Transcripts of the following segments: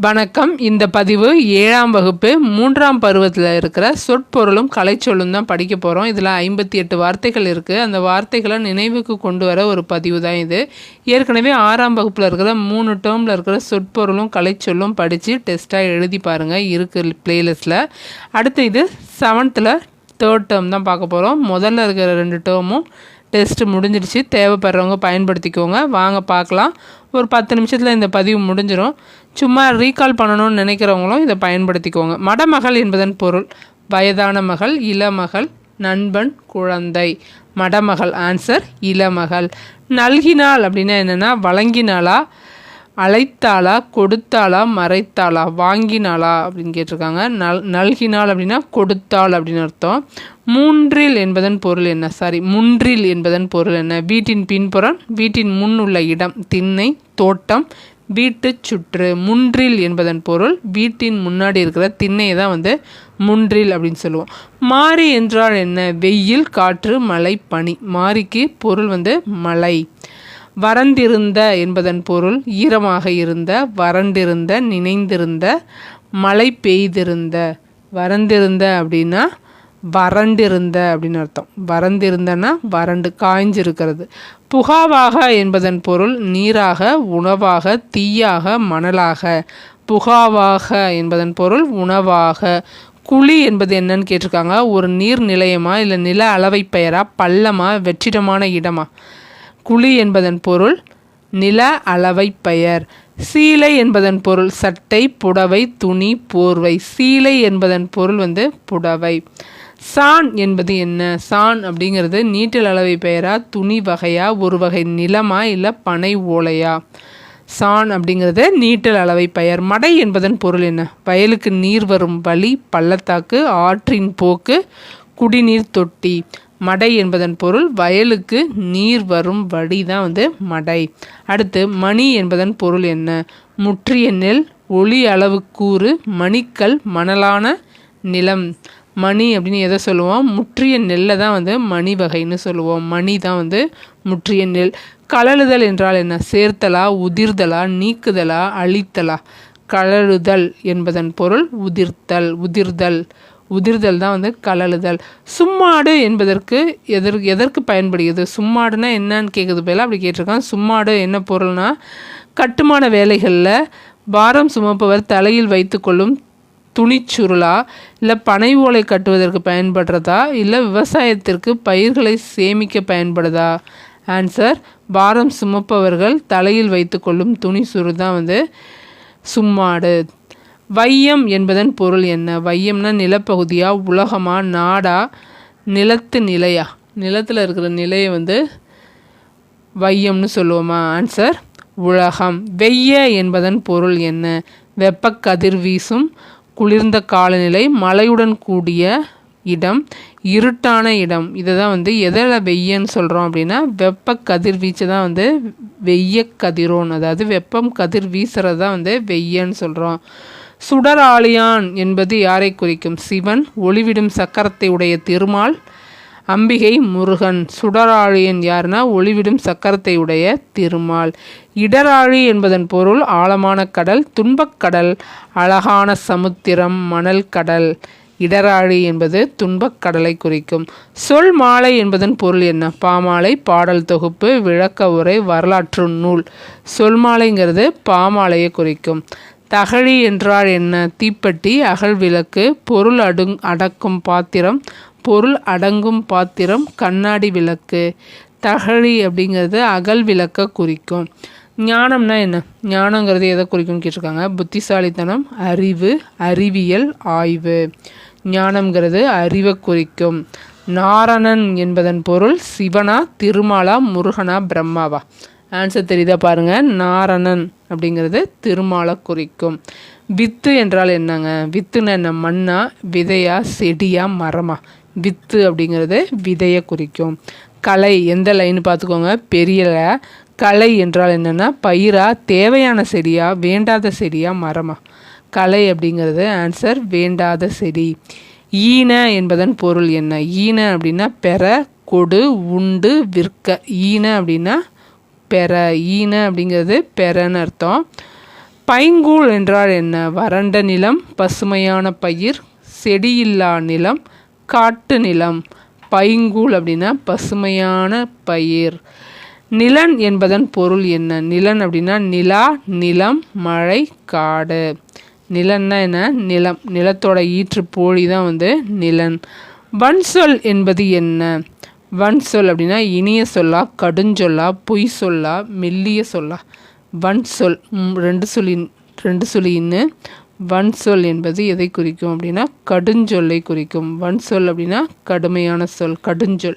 வணக்கம். இந்த பதிவு ஏழாம் வகுப்பு மூன்றாம் பருவத்தில் இருக்கிற சொற்பொருளும் கலைச்சொல்லும் தான் படிக்க போகிறோம் இதில் ஐம்பத்தி எட்டு வார்த்தைகள் இருக்குது அந்த வார்த்தைகளை நினைவுக்கு கொண்டு வர ஒரு பதிவு தான் இது. ஏற்கனவே ஆறாம் வகுப்பில் இருக்கிற மூணு டேர்மில் இருக்கிற சொற்பொருளும் கலைச்சொல்லும் படித்து டெஸ்ட்டாக எழுதி பாருங்கள் இருக்குது பிளேலிஸ்ட்டில் அடுத்து இது செவன்த்தில் தேர்ட் டேர்ம் தான் பார்க்க போகிறோம் முதல்ல இருக்கிற ரெண்டு டேர்மும் டெஸ்ட்டு முடிஞ்சிடுச்சு. தேவைப்படுறவங்க பயன்படுத்திக்கோங்க. வாங்க பார்க்கலாம். ஒரு பத்து நிமிஷத்தில் இந்த பதிவு முடிஞ்சிடும் சும்மா ரீகால் பண்ணணும்னு நினைக்கிறவங்களும் இதை பயன்படுத்திக்கோங்க. மடமகள் என்பதன் பொருள் வயதான மகள் இளமகள் நண்பன் குழந்தை. மடமகள் ஆன்சர் இளமகள். நல்கினாள் அப்படின்னா என்னென்னா வழங்கினாளா? அழைத்தாளா கொடுத்தாளா மறைத்தாளா வாங்கினாளா அப்படின்னு கேட்டிருக்காங்க. நல் நல்கினாள் அப்படின்னா கொடுத்தாள் அப்படின்னு அர்த்தம். மூன்றில் என்பதன் பொருள் என்ன? சாரி முன்றில் என்பதன் பொருள் என்ன? வீட்டின் பின்புறம் வீட்டின் முன் உள்ள இடம் திண்ணை தோட்டம் வீட்டு சுற்று. முன்றில் என்பதன் பொருள் வீட்டின் முன்னாடி இருக்கிற திண்ணையை தான் வந்து முன்றில் அப்படின்னு சொல்லுவோம். மாறி என்றால் என்ன? வெயில் காற்று மழை பனி. மாறிக்கு பொருள் வந்து மழை. வறண்டிருந்த என்பதன் பொருள் ஈரமாக இருந்த வறண்டிருந்த நினைந்திருந்த மழை பெய்திருந்த. வறண்டிருந்த அப்படின்னா வறண்டிருந்த அப்படின்னு அர்த்தம். வறண்டிருந்தனா வறண்டு காய்ஞ்சிருக்கிறது. புகாவாக என்பதன் பொருள் நீராக உணவாக தீயாக மணலாக. புகாவாக என்பதன் பொருள் உணவாக. குழி என்பது என்னன்னு கேட்டிருக்காங்க. ஒரு நீர் நிலையமா இல்லை நில அளவை பெயரா பள்ளமா வெற்றிடமான இடமா? குழி என்பதன் பொருள் நில அளவை பெயர். சீலை என்பதன் பொருள் சட்டை புடவை துணி போர்வை. சீலை என்பதன் பொருள் வந்து புடவை. சான் என்பது என்ன? சான் அப்படிங்கிறது நீட்டல் அளவை பெயரா துணி வகையா ஒரு வகை நிலமா இல்லை பனை ஓலையா? சான் அப்படிங்கிறது நீட்டல் அளவை பெயர். மடை என்பதன் பொருள் என்ன? வயலுக்கு நீர் வரும் வழி பள்ளத்தாக்கு ஆற்றின் போக்கு குடிநீர் தொட்டி. மடை என்பதன் பொருள் வயலுக்கு நீர் வரும் வடி தான் வந்து மடை. அடுத்து மணி என்பதன் பொருள் என்ன? முற்றிய நெல் ஒளி அளவு கூறு மணிக்கல் மணலான நிலம். மணி அப்படின்னு எதை சொல்லுவோம்? முற்றிய நெல்லை தான் வந்து மணி வகைன்னு சொல்லுவோம். மணி தான் வந்து முற்றிய நெல் கலழுதல் என்றால் என்ன? சேர்த்தலா உதிர்தலா நீக்குதலா அழித்தலா. கலழுதல் என்பதன் பொருள் உதிர்த்தல் உதிர்தல். உதிர்தல் தான் வந்து கலழுதல். சும்மாடு என்பதற்கு எதற்கு எதற்கு பயன்படுகிறது? சும்மாடுனா என்னன்னு கேட்குது போல அப்படி கேட்டிருக்கான். சும்மாடு என்ன பொருள்னா கட்டுமான வேலைகளில் பாரம் சுமப்பவர் தலையில் வைத்துக்கொள்ளும் துணிச்சுருளா இல்லை பனை ஓலை கட்டுவதற்கு பயன்படுறதா இல்லை விவசாயத்திற்கு பயிர்களை சேமிக்க பயன்படுதா? ஆன்சர் பாரம் சுமப்பவர்கள் தலையில் வைத்துக்கொள்ளும் துணி சுரு தான் வந்து சும்மாடு. வையம் என்பதன் பொருள் என்ன? வையம்னா நிலப்பகுதியா? உலகமா? நாடா? நிலத்து நிலையா? நிலத்தில் இருக்கிற நிலையை வந்து வையம்னு சொல்லுவோமா? ஆன்சர் உலகம். வெய்ய என்பதன் பொருள் என்ன? வெப்ப கதிர் வீசும் குளிர்ந்த காலநிலை மழையுடன் கூடிய இடம் இருட்டான இடம். இதை தான் வந்து எதில் வெய்யன்னு சொல்கிறோம் அப்படின்னா வெப்ப கதிர்வீச்சு தான் வந்து வெய்ய கதிரோன் அதாவது வெப்பம் கதிர் வீசுறது தான் வந்து வெய்யன்னு சொல்கிறோம் சுடராளியான் என்பது யாரை குறிக்கும்? சிவன் ஒளிவிடும் சக்கரத்தை உடைய திருமால் அம்பிகை முருகன். சுடராழியன் யாருன்னா? ஒளிவிடும் சக்கரத்தை உடைய திருமால். இடராழி என்பதன் பொருள் ஆழமான கடல் துன்பக்கடல் அழகான சமுத்திரம் மணல் கடல். இடராழி என்பது துன்பக்கடலை குறிக்கும். சொல் மாலை என்பதன் பொருள் என்ன? பாமாலை பாடல் தொகுப்பு விளக்க உரை வரலாற்று நூல். சொல் மாலைங்கிறது பாமாலையை குறிக்கும். தகழி என்றால் என்ன? தீப்பெட்டி அகல் விளக்கு பொருள் அடுங் அடக்கும் பாத்திரம் பொருள் அடங்கும் பாத்திரம் கண்ணாடி விளக்கு. தகழி அப்படிங்கிறது அகல் விளக்க குறிக்கும். ஞானம்னா என்ன? ஞானங்கிறது எதை குறிக்கும்னு கேட்டிருக்காங்க? புத்திசாலித்தனம் அறிவு அறிவியல் ஆய்வு. ஞானம்ங்கிறது அறிவை குறிக்கும். நாரணன் என்பதன் பொருள் சிவனா திருமாலா முருகனா பிரம்மாவா? ஆன்சர் தெரியுதா பாருங்கள் நாரணன் அப்படிங்கிறது திருமாலை குறிக்கும். வித்து என்றால் என்னங்க? வித்துன்னு என்ன? மண்ணா? விதையா? செடியா? மரமா? வித்து அப்படிங்கிறது விதையை குறிக்கும். கலை எந்த லைன் பார்த்துக்கோங்க. பெரிய கலை என்றால் என்னென்னா பயிரா? தேவையான செடியா? வேண்டாத செடியா? மரமா? கலை அப்படிங்கிறது ஆன்சர் வேண்டாத செடி. ஈன என்பதன் பொருள் என்ன? ஈன அப்படின்னா பெற கொடு உண்டு விற்க. ஈன அப்படின்னா பெற ஈன அப்படிங்கிறது பெறன்னு அர்த்தம். பைங்கூழ் என்றால் என்ன? வறண்ட நிலம் பசுமையான பயிர் செடியில்லா நிலம் காட்டு நிலம். பைங்கூழ் அப்படின்னா பசுமையான பயிர். நிலன் என்பதன் பொருள் என்ன? நிலன் அப்படின்னா நிலா நிலம் மழை காடு. நிலன்னா என்ன? நிலம். நிலத்தோட ஈற்று போழி தான் வந்து நிலன். வன்சொல் என்பது என்ன? வன்சொல் அப்படின்னா இனிய சொல்லா கடுஞ்சொல்லா பொய் சொல்லா மெல்லிய சொல்லா. வன் சொல் ரெண்டு சொல்லின் ரெண்டு சொல்லின்னு வன்சொல் என்பது எதை குறிக்கும் அப்படின்னா கடுஞ்சொல்லை குறிக்கும். வன்சொல் அப்படின்னா கடுமையான சொல் கடுஞ்சொல்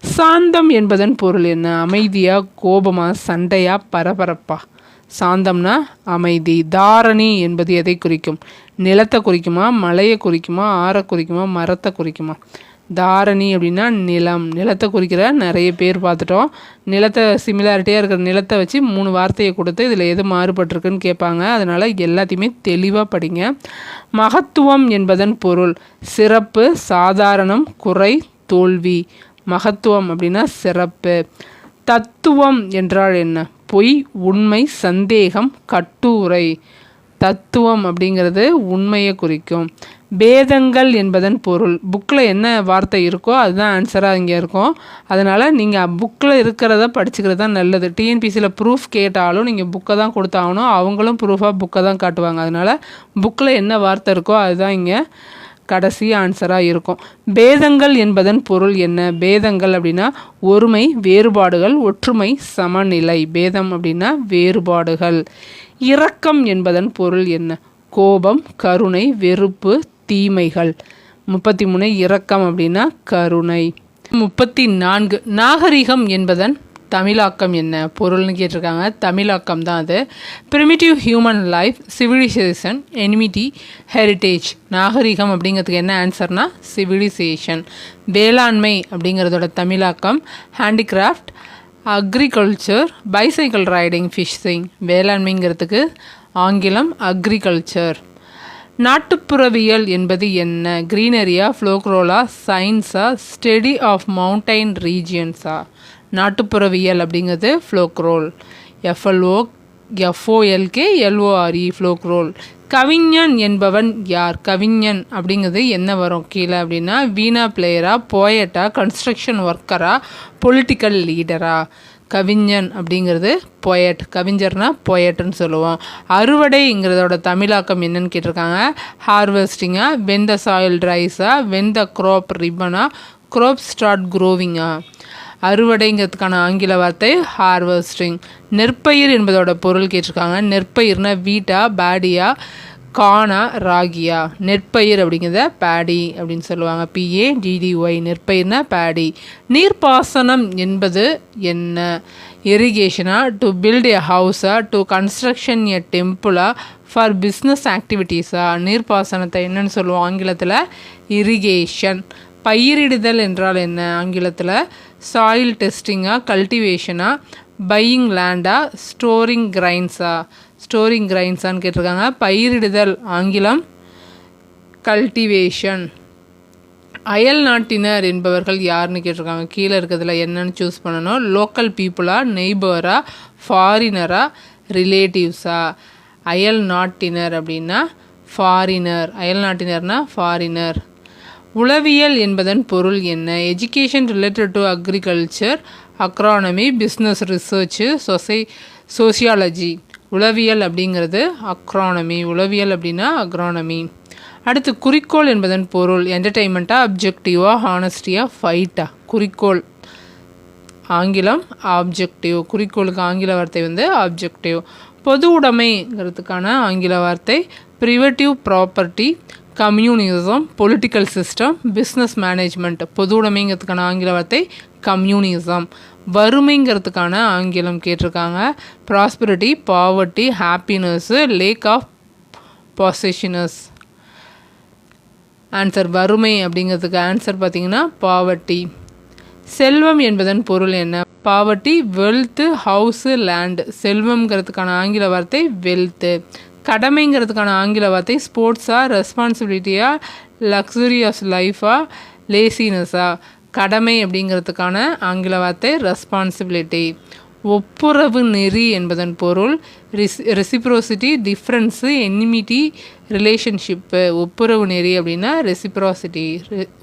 சாந்தம் என்பதன் பொருள் என்ன? அமைதியா கோபமா சண்டையா பரபரப்பா? சாந்தம்னா அமைதி. தாரணி என்பது எதை குறிக்கும்? நிலத்தை குறிக்குமா? மலையை குறிக்குமா? ஆற குறிக்குமா? மரத்தை குறிக்குமா? தாரணி அப்படின்னா நிலம். நிலத்தை குறிக்கிற நிறைய பேர் பார்த்துட்டோம். நிலத்தை சிமிலாரிட்டியாக இருக்கிற நிலத்தை வச்சு மூணு வார்த்தையை கொடுத்து இதில் எது மாறுபட்டிருக்குன்னு கேட்பாங்க. அதனால் எல்லாத்தையுமே தெளிவாக படிங்க. மகத்துவம் என்பதன் பொருள். சிறப்பு சாதாரணம் குறை தோல்வி. மகத்துவம் அப்படின்னா சிறப்பு. தத்துவம் என்றால் என்ன? பொய் உண்மை சந்தேகம் கட்டுரை. தத்துவம் அப்படிங்கிறது உண்மையை குறிக்கும். பேதங்கள் என்பதன் பொருள். புக்கில் என்ன வார்த்தை இருக்கோ அதுதான் ஆன்சராக இங்கே இருக்கும். அதனால் நீங்கள் புக்கில் இருக்கிறத படிச்சுக்கிறது தான் நல்லது. டிஎன்பிசியில் ப்ரூஃப் கேட்டாலும் நீங்கள் புக்கை தான் கொடுத்தாகணும். அவங்களும் ப்ரூஃபாக புக்கை தான் காட்டுவாங்க. அதனால் புக்கில் என்ன வார்த்தை இருக்கோ அதுதான் இங்கே கடைசி ஆன்சராக இருக்கும். பேதங்கள் என்பதன் பொருள் என்ன? பேதங்கள் அப்படின்னா ஒருமை வேறுபாடுகள் ஒற்றுமை சமநிலை. பேதம் அப்படின்னா வேறுபாடுகள். இரக்கம் என்பதன் பொருள் என்ன? கோபம் கருணை வெறுப்பு தீமைகள். முப்பத்தி மூணு இரக்கம் அப்படின்னா கருணை. முப்பத்தி நான்கு நாகரிகம் என்பதன் தமிழாக்கம் என்ன? பொருள்னு கேட்டிருக்காங்க. தமிழாக்கம் தான் அது. Primitive human life civilization enmity heritage நாகரிகம் அப்படிங்கிறதுக்கு என்ன ஆன்சர்னா சிவிலைசேஷன் வேளாண்மை அப்படிங்கிறதோட தமிழாக்கம். Handicraft agriculture bicycle riding fishing வேளாண்மைங்கிறதுக்கு ஆங்கிலம் அக்ரிகல்ச்சர் நாட்டுப்புறவியல் என்பது என்ன? க்ரீனரியா ஃப்ளோக்ரோலா சயின்ஸா ஸ்டடி ஆஃப் மவுண்டைன் ரீஜியன்ஸா நாட்டுப்புறவியல் அப்படிங்கிறது ஃப்ளோக்ரோல் எஃப்எல்ஓ எஃப்ஓஎல்கே எல்ஓஆர்இ ஃப்ளோக்ரோல் கவிஞன் என்பவன் யார்? கவிஞன் அப்படிங்கிறது என்ன வரும் கீழே அப்படின்னா வீணா பிளேயரா போயட்டா கன்ஸ்ட்ரக்ஷன் ஒர்க்கரா பொலிட்டிக்கல் லீடரா கவிஞன் அப்படிங்கிறது பொயட் கவிஞர்னா பொயட்னு சொல்லுவோம். அறுவடைங்கிறதோட தமிழாக்கம் என்னன்னு கேட்டிருக்காங்க. ஹார்வெஸ்டிங்காக வெந்த சாயில் ட்ரைஸா வெந்த க்ரோப் க்ராப் ரிப்பனா ஸ்டார்ட் க்ரோவிங்கா அறுவடைங்கிறதுக்கான ஆங்கில வார்த்தை ஹார்வெஸ்டிங் நெற்பயிர் என்பதோட பொருள் கேட்டிருக்காங்க. நெற்பயிர்னா வீட்டா பேடியா கானா ராகியா. நெற்பயிர் அப்படிங்கிறத பேடி அப்படின்னு சொல்லுவாங்க. பிஏ டிடிஒய் நெற்பயிர்னா பேடி நீர்ப்பாசனம் என்பது என்ன? இரிகேஷனா டு பில்ட் எ ஹவுஸா டு கன்ஸ்ட்ரக்ஷன் எ டெம்பிளா ஃபார் பிஸ்னஸ் ஆக்டிவிட்டீஸா நீர்ப்பாசனத்தை என்னன்னு சொல்லுவோம் ஆங்கிலத்தில். இரிகேஷன் பயிரிடுதல் என்றால் என்ன ஆங்கிலத்தில்? சாயில் டெஸ்டிங்காக கல்டிவேஷனாக பையிங் லேண்டா ஸ்டோரிங் கிரைன்ஸா ஸ்டோரிங் கிரைன்ஸான்னு கேட்டிருக்காங்க. பயிரிடுதல் ஆங்கிலம் கல்டிவேஷன் அயல் நாட்டினர் என்பவர்கள் யாருன்னு கேட்டிருக்காங்க? கீழே இருக்கிறதுல என்னன்னு சூஸ் பண்ணணும். லோக்கல் பீப்புளா நெய்பரா ஃபாரினரா ரிலேட்டிவ்ஸா அயல் நாட்டினர் அப்படின்னா ஃபாரினர் அயல் நாட்டினர்னா ஃபாரினர் உளவியல் என்பதன் பொருள் என்ன? Education related to agriculture agronomy business research சொசை sociology உளவியல் அப்படிங்கிறது அக்ரானமி உளவியல் அப்படின்னா அக்ரானமி அடுத்து குறிக்கோள் என்பதன் பொருள் என்டர்டெயின்மெண்ட்டாக அப்ஜெக்டிவாக ஹானஸ்டியாக ஃபைட்டா குறிக்கோள். ஆங்கிலம் ஆப்ஜெக்டிவ் குறிக்கோளுக்கு ஆங்கில வார்த்தை வந்து ஆப்ஜெக்டிவ் பொது உடைமைங்கிறதுக்கான ஆங்கில வார்த்தை privative property communism political system business management பொது உடைமைங்கிறதுக்கான ஆங்கில வார்த்தை கம்யூனிசம். வறுமைங்கிறதுக்கான ஆங்கிலம் கேட்டிருக்காங்க. Prosperity poverty happiness lack of possessions answer வறுமை அப்படிங்கிறதுக்கு ஆன்சர் பார்த்தீங்கன்னா பாவர்ட்டி செல்வம் என்பதன் பொருள் என்ன? பாவர்ட்டி வெல்த்து ஹவுஸு லேண்டு செல்வம்ங்கிறதுக்கான ஆங்கில வார்த்தை வெல்த்து கடமைங்கிறதுக்கான ஆங்கில வார்த்தை ஸ்போர்ட்ஸாக ரெஸ்பான்சிபிலிட்டியாக லக்ஸுரி ஆஃப் லைஃபாக லேசினஸாக கடமை அப்படிங்கிறதுக்கான ஆங்கில வார்த்தை ரெஸ்பான்சிபிலிட்டி ஒப்புரவு நெறி என்பதன் பொருள் ரிஸ் ரெசிப்ரோசிட்டி டிஃப்ரென்ஸு எனிமிட்டி ரிலேஷன்ஷிப்பு ஒப்புரவு நெறி அப்படின்னா ரெசிப்ரோசிட்டி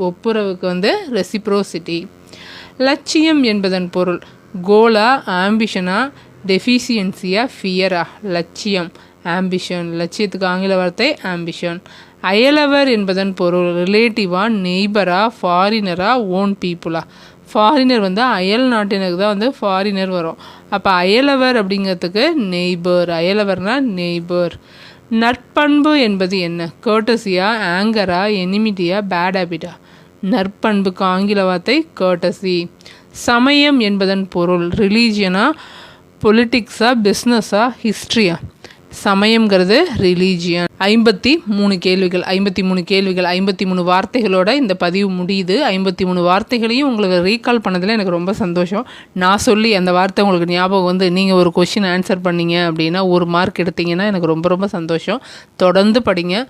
ஒப்புரவுக்கு வந்து ரெசிப்ரோசிட்டி லட்சியம் என்பதன் பொருள் கோலா ஆம்பிஷனா டெஃபிஷியன்சியாக ஃபியரா லட்சியம். ஆம்பிஷன் லட்சியத்துக்கு ஆங்கில வார்த்தை ஆம்பிஷன் அயலவர் என்பதன் பொருள் ரிலேட்டிவா நெய்பரா ஃபாரினரா ஓன் பீப்புளா ஃபாரினர் வந்து அயல் நாட்டினருக்கு தான் வந்து ஃபாரினர் வரும். அப்போ அயலவர் அப்படிங்கிறதுக்கு நெய்பர் அயலவர்னா நெய்பர் நற்பண்பு என்பது என்ன? கேட்டசியா ஆங்கரா எனிமிட்டியா பேட் ஹேபிட்டா நற்பண்புக்கு ஆங்கில வார்த்தை கேட்டசி சமயம் என்பதன் பொருள் ரிலீஜியனா பொலிட்டிக்ஸா பிஸ்னஸா ஹிஸ்ட்ரியா சமயம்ங்கிறது ரிலீஜியன் ஐம்பத்தி மூணு கேள்விகள் ஐம்பத்தி மூணு கேள்விகள் ஐம்பத்தி மூணு வார்த்தைகளோட இந்த பதிவு முடியுது. ஐம்பத்தி மூணு வார்த்தைகளையும் உங்களுக்கு ரீகால் பண்ணதில் எனக்கு ரொம்ப சந்தோஷம். நான் சொல்லி அந்த வார்த்தை உங்களுக்கு ஞாபகம் வந்து நீங்கள் ஒரு கொஷின் ஆன்சர் பண்ணீங்க அப்படின்னா ஒரு மார்க் எடுத்தீங்கன்னா எனக்கு ரொம்ப ரொம்ப சந்தோஷம். தொடர்ந்து படிங்க.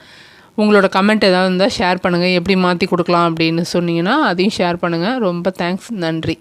உங்களோட கமெண்ட் ஏதாவது இருந்தால் ஷேர் பண்ணுங்கள் எப்படி மாற்றி கொடுக்கலாம் அப்படின்னு சொன்னீங்கன்னா அதையும் ஷேர் பண்ணுங்கள் ரொம்ப தேங்க்ஸ் நன்றி.